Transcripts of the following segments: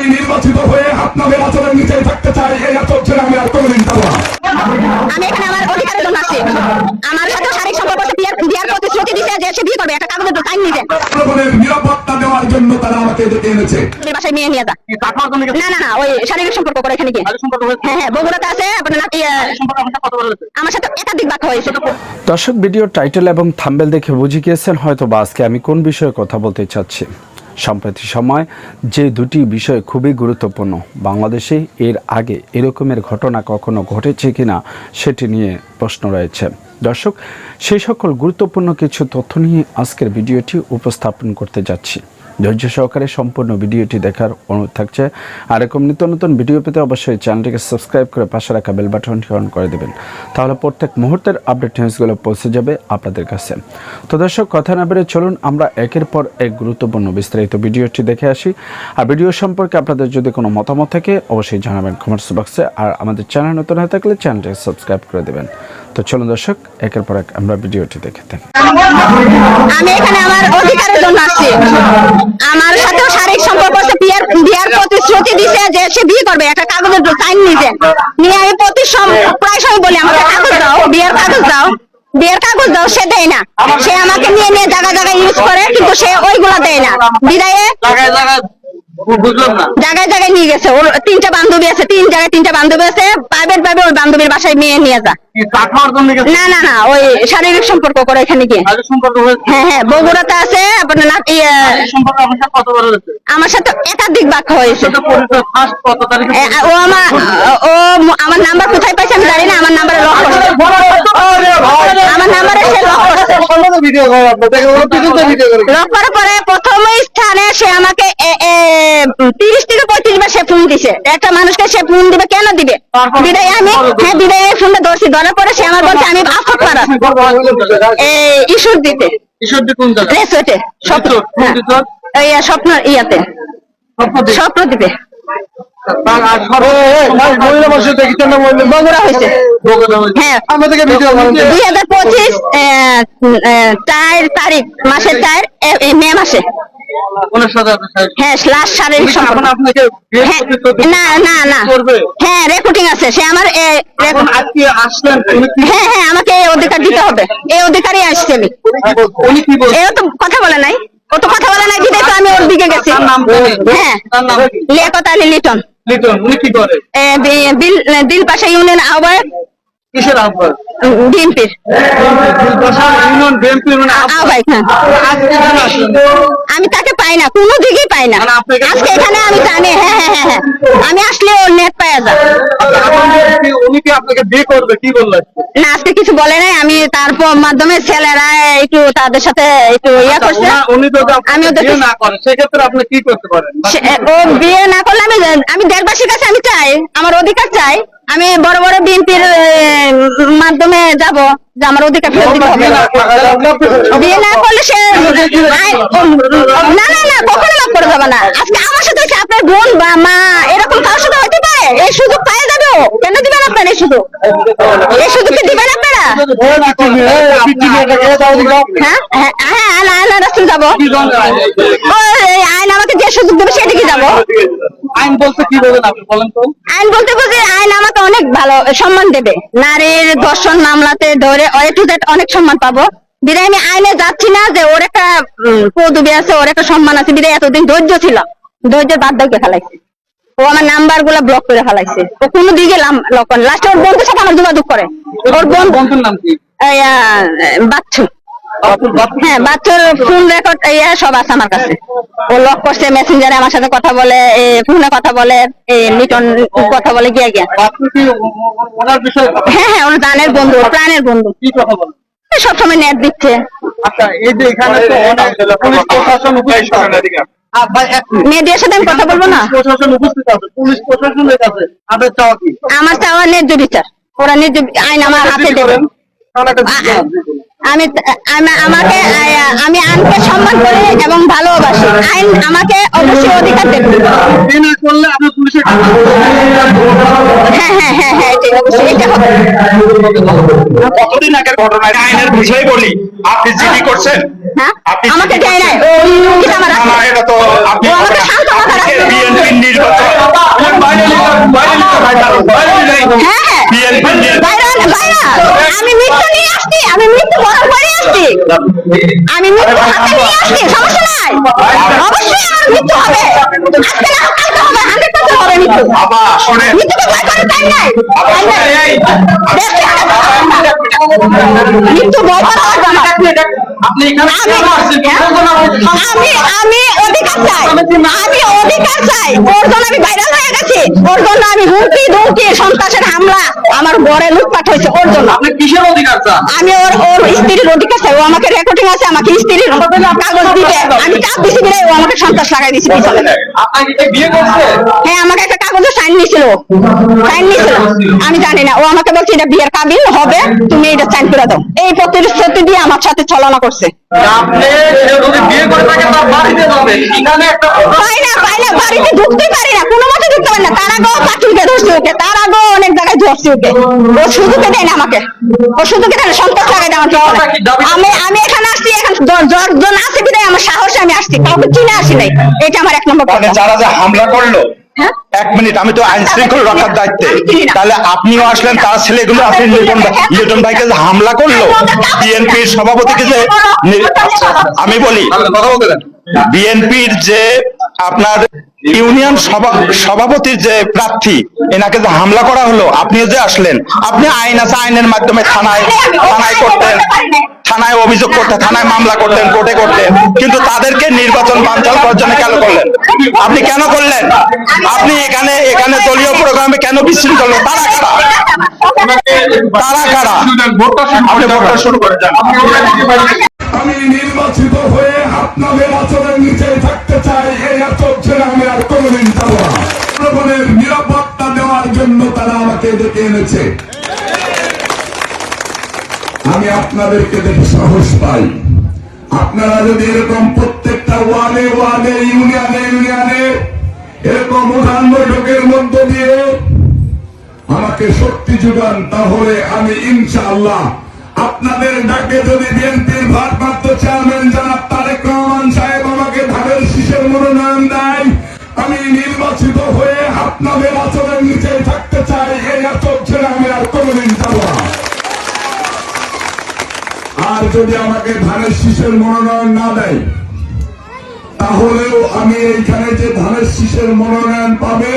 আমি নির্বাচিত হয়ে আপনাদের আচরণ নিচে থাকতে চাই এই আচর ছেড়ে আমি আর কোনোদিন যাব না। আমি এখানে আমার অধিকারের জন্য আসছি আমার সাথে শারীরিক সম্পর্ক সে বিয়ের বিয়ের প্রতিশ্রুতি দিছে যে সে বিয়ে করবে একটা কাগজের সাইন নিছে প্রবলের নিরাপত্তা দেওয়ার জন্য তারা আমাকে ডেকে এনেছে। বাসায় নিয়ে নিয়ে যা না না না ওই শারীরিক সম্পর্ক করে এখানে কি হ্যাঁ হ্যাঁ বগুড়াতে আছে আপনার নাকি আমার সাথে একাধিক বাক্য হয়েছে। দর্শক ভিডিও টাইটেল এবং থাম্বেল দেখে বুঝে গিয়েছেন হয়তো বা আজকে আমি কোন বিষয়ে কথা বলতে চাচ্ছি। সম্প্রতি সময় যে দুটি বিষয় খুবই গুরুত্বপূর্ণ, বাংলাদেশে এর আগে এরকমের ঘটনা কখনো ঘটেছে কিনা সেটি নিয়ে প্রশ্ন রয়েছে। দর্শক, সেই সকল গুরুত্বপূর্ণ কিছু তথ্য নিয়ে আজকের ভিডিওটি উপস্থাপন করতে যাচ্ছি। ধৈর্য সহকারে সম্পূর্ণ ভিডিওটি দেখার অনুরোধ থাকছে। আর এরকম নিত্য নতুন ভিডিও পেতে অবশ্যই চ্যানেলটিকে সাবস্ক্রাইব করে পাশে রাখা বেল বাটনটি অন করে দেবেন। তাহলে প্রত্যেক মুহূর্তের আপডেট নিউজগুলো পৌঁছে যাবে আপনাদের কাছে। তো দর্শক, কথা না বেড়ে চলুন, আমরা একের পর এক গুরুত্বপূর্ণ বিস্তারিত ভিডিওটি দেখে আসি। আর ভিডিও সম্পর্কে আপনাদের যদি কোনো মতামত থাকে, অবশ্যই জানাবেন কমেন্টস বক্সে। আর আমাদের চ্যানেল নতুন হয়ে থাকলে চ্যানেলটিকে সাবস্ক্রাইব করে দেবেন। তো চলুন দর্শক একের পর এক আমরা ভিডিওটি দেখে থাকি। আমি এখানে আমার অধিকারের জন্য আসছি। আমার সাথেও শারীরিক সম্পর্ক সে বিয়ের বিয়ের প্রতিশ্রুতি দিছে যে সে বিয়ে করবে একটা কাগজের সাইন নিছে। নিয়ে আমি প্রতি প্রায় সময় বলি আমাকে কাগজ দাও বিয়ের কাগজ দাও বিয়ের কাগজ দাও সে দেয় না। সে আমাকে নিয়ে নিয়ে জায়গা জায়গায় ইউজ করে কিন্তু সে ওইগুলা দেয় না। বিদায়ে জায়গায় জায়গায় নিয়ে গেছে। ওর তিনটা বান্ধবী আছে তিন জায়গায় তিনটা বান্ধবী আছে। প্রাইভেট ভাবে ওই বান্ধবীর বাসায় মেয়ে নিয়ে যা। না না না ওই শারীরিক সম্পর্ক করে এখানে গিয়ে। হ্যাঁ হ্যাঁ বগুড়াতে আছে আপনার ইয়ে, আমার সাথে একাধিক বাক্য হয়েছে। ও আমার ও আমার নাম্বার কোথায় পাইছে আমি জানি না আমার নাম্বারে লক আমার নাম্বারে সে করছে। লক করার পরে স্থানে সে আমাকে তিরিশ থেকে পঁয়ত্রিশ বার সে ফোন দিছে। একটা মানুষকে সে ফোন দিবে কেন দিবে? বিদায় আমি হ্যাঁ বিদায় এই ফোনটা ধরছি। ধরার পরে সে আমার বলছে আমি আফত পাড়া দিতে রেসোর্টে স্বপ্ন। হ্যাঁ। স্বপ্ন ইয়াতে। স্বপ্ন দিবে হয়েছে। হ্যাঁ। দুই। হাজার পঁচিশ চার তারিখ মাসের চার মে মাসে। হ্যাঁ লাস্ট হ্যাঁ? না না না। হ্যাঁ রেকর্ডিং আছে। সে আমার হ্যাঁ হ্যাঁ আমাকে এই অধিকার দিতে হবে। এই অধিকারই আসছে আমি। এও তো কথা বলে নাই। ও তো কথা বলে নাই বিদায় তো আমি ওর দিকে গেছি? হ্যাঁ লিয়াকত আলী লিটন। লিটন উনি কি করে? বিল- দিল পাশা ইউনিয়ন আহ্বায়ক কিসের আহ্বান? বিএনপির। ইউনিয়ন বিএনপি মানে হ্যাঁ। আজকে কেন আসলেন আমি তাকে পাই না কোনো দিকেই পাই না। মানে আজকে এখানে আমি জানি হ্যাঁ হ্যাঁ হ্যাঁ হ্যাঁ। আমি আসলে ওর নেট পাওয়া যায় আচ্ছা, উনি কি আপনাকে বিয়ে করবে? কি বললেন না আজকে কিছু বলে নাই। আমি তারপর মাধ্যমে ছেলেরা একটু তাদের সাথে একটু ইয়া করছে। উনি যদি আমি বিয়ে না করে সেক্ষেত্রে আপনি কি করতে পারেন? ও বিয়ে না করলে আমি আমি দেশবাসীর কাছে আমি চাই। আমার অধিকার চাই। আমি বড় বড় বিএনপির মাধ্যমে যাব যে আমার অধিকার ফেরত দিতে হবে বিয়ে না করলে সে না না না কখনো মাফ করে যাবে না আজকে আমার সাথে হচ্ছে আপনার বোন বা মা এরকম কারোর সাথে হতে পারে এই সুযোগ পাই যাবে কেন দিবেন আপনার এই সুযোগ এই সুযোগ কি দিবেন আপনারা হ্যাঁ হ্যাঁ হ্যাঁ আয়না আয়না রাস্তা যাব আইন আমাকে যে সুযোগ দেবে আইন বলতে কি বলেন আপনি বলেন তো? আইন বলতে বলতে আইন আমাকে অনেক ভালো সম্মান দেবে। নারীর ধর্ষণ মামলাতে ধরে এ টু জেড অনেক সম্মান পাবো। বিদায় আমি আইনে যাচ্ছি না যে ওর একটা পদবি আছে ওর একটা সম্মান আছে। বিদায় এতদিন ধৈর্য ছিল। ধৈর্যের বাদ দিয়ে ফেলাইছে? ও আমার নাম্বারগুলা ব্লক করে ফেলাইছে। ও কোনো দিকে লাস্টে ওর বন্ধুর সাথে আমার যোগাযোগ করে। ওর বোন বন্ধুর নাম কি? বাচ্চু। হ্যাঁ বাচ্চার ফোন রেকর্ড ইয়া সব আছে আমার কাছে। ও লক করছে মেসেঞ্জারে আমার সাথে কথা বলে ফোনে কথা বলে এই লিটন কথা বলে গিয়া গিয়া। হ্যাঁ হ্যাঁ ওর জানের বন্ধু প্রাণের বন্ধু। কি কথা বলেন সবসময় নেট দিচ্ছে। আচ্ছা এই যে এখানে তো অনেক পুলিশ প্রশাসন উপস্থিত আছে। আ, ভাই, এক মিনিট। মেয়েদের সাথে আমি কথা বলব না? আমার চাওয়া ন্যায্য বিচার। ওরা ন্যায্য আইন আমার হাতে দেবে। আমি আমাকে সম্মান করি এবং ভালোবাসি। আইন আমাকে অবশ্যই অধিকার দেবে। হ্যাঁ হ্যাঁ হ্যাঁ হ্যাঁ এটা অবশ্যই এটা হবে। কতদিন আগের ঘটনা? আইনের বিষয়ে বলি। আপনি জিডি হ্যাঁ। করছেন? হ্যাঁ? আমাকে দেয় নাই। এটা তো আপনি বিএনপির নির্বাচন। হ্যাঁ।, হ্যাঁ। আমি মৃত্যু হাতে নিয়ে আসছি সমস্যা নাই। অবশ্যই আমার মৃত্যু হবে। আজকে না হোক কালকে হবে হান্ড্রেড পার্সেন্ট হবে মৃত্যু। মৃত্যুকে ভয় করে তাই নাই। মৃত্যু এখানে আমি আমি আমি অধিকার চাই। আমি অধিকার চাই। ওর জন্য আমি ভাইরাল হয়ে গেছি। ওর জন্য আমি হুমকি ধুমকি সন্ত্রাসের হামলা আমার ঘরে লুটপাট হয়েছে ওর জন্য। কিসের অধিকার চান? আমি ওর ওর স্ত্রীর অধিকার চাই। ও আমাকে রেকর্ডিং আছে আমাকে স্ত্রীর কাগজ দিতে। আমি চাপ দিছি বিলাই ও আমাকে সন্ত্রাস লাগাই দিয়েছে পিছনে। হ্যাঁ আমাকে একটা কাগজে সাইন নিয়েছিল সাইন আমি জানি না। ও আমাকে বলছে এটা বিয়ের কাবিল হবে তুমি এটা সাইন করে দাও। এই প্রতিশ্রুতি দিয়ে আমার সাথে ছলনা করছে। আপনি সে যদি বিয়ে করে থাকে তার বাড়িতে যাবেন এখানে একটা পাই না পাই না বাড়িতে ঢুকতে পারি না। কোনো মতে ঢুকতে পারি না। তার আগেও পাটুলকে ধরছে ওকে। তার আগেও অনেক জায়গায় ধরছে ওকে। ও সুযোগে দেয় না আমাকে। ও সুযোগে দেয় না সন্তোষ লাগাই দেয় আমার আমি আমি এখানে আসছি এখন জন আছে বিদায় আমার সাহসে আমি আসছি। কাউকে চিনে আসি নাই। এটা আমার এক নম্বর মানে কথা যারা যে হামলা করল? এক মিনিট আমি তো আইন শৃঙ্খলা রক্ষার দায়িত্বে। তাহলে আপনিও আসলেন তার ছেলেগুলো আপনি লিটন ভাই- লিটন ভাইকে হামলা করল। বিএনপির সভাপতিকে যে আমি বলি কথা বলতে দেন। বিএনপির যে আপনার ইউনিয়ন সভা- সভাপতির যে প্রার্থী এনাকে যে হামলা করা হলো আপনিও যে আসলেন। আপনি আইন আছে আইনের মাধ্যমে থানায় থানায় করতেন। থানায় অভিযোগ করতেন থানায় মামলা করতেন, কোর্টে করতেন, কিন্তু তাদেরকে নির্বাচন বানচাল করার জন্য কেন করলেন? আপনি কেন করলেন? আপনি এখানে এখানে দলীয় প্রোগ্রামে কেন বিশৃঙ্খল তারা আমি নির্বাচিত হয়ে আপনাদের আচরণের নিচে থাকতে চাই। এই ছেড়ে আমি আর কোনোদিন যাব না। নিরাপত্তা দেওয়ার জন্য তারা আমাকে ডেকে এনেছে আমি আপনাদেরকে দেখে সাহস পাই। আপনারা যদি এরকম প্রত্যেকটা ওয়ার্ডে ওয়ার্ডে, ইউনিয়নে ইউনিয়নে এরকম উঠান বৈঠকের মধ্য দিয়ে আমাকে শক্তি যোগান, তাহলে আমি ইনশাআল্লাহ আপনাদের ডাকে যদি বিএনপির ভারপ্রাপ্ত চেয়ারম্যান জনাব তারেক রহমান সাহেব আমাকে ধানের শীষের মনোনয়ন দেয়, আমি নির্বাচিত হয়ে আপনাদের আচরণের যদি আমাকে ধানের শীষের মনোনয়ন না দেয়, তাহলেও আমি এইখানে যে ধানের শীষের মনোনয়ন পাবে,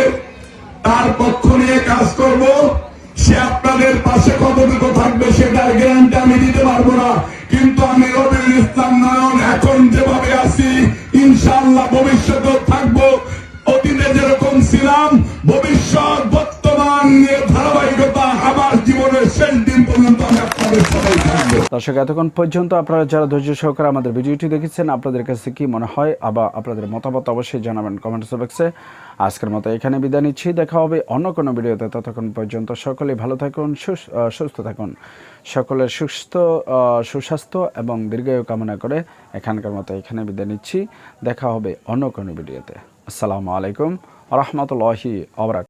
তার পক্ষ নিয়ে কাজ করব। সে আপনাদের পাশে কতটুকু থাকবে সেটার গ্যারান্টি আমি দিতে পারব না। কিন্তু আমি রবিউল ইসলাম নয়ন এখন যেভাবে আছি ইনশাল্লাহ ভবিষ্যতেও থাকব। অতীতে যেরকম ছিলাম দর্শক, এতক্ষণ পর্যন্ত আপনারা যারা ধৈর্য সহকারে আমাদের ভিডিওটি দেখেছেন, আপনাদের কাছে কি মনে হয় আবার আপনাদের মতামত অবশ্যই জানাবেন কমেন্টস বক্সে আজকের মতো এখানে বিদায় নিচ্ছি। দেখা হবে অন্য কোনো ভিডিওতে। ততক্ষণ পর্যন্ত সকলেই ভালো থাকুন, সুস- সুস্থ থাকুন। সকলের সুস্থ সুস্বাস্থ্য এবং দীর্ঘায়ু কামনা করে এখানকার মতো এখানে বিদায় নিচ্ছি। দেখা হবে অন্য কোনো ভিডিওতে। আসসালামু আলাইকুম রহমতুল্লাহি আবরাক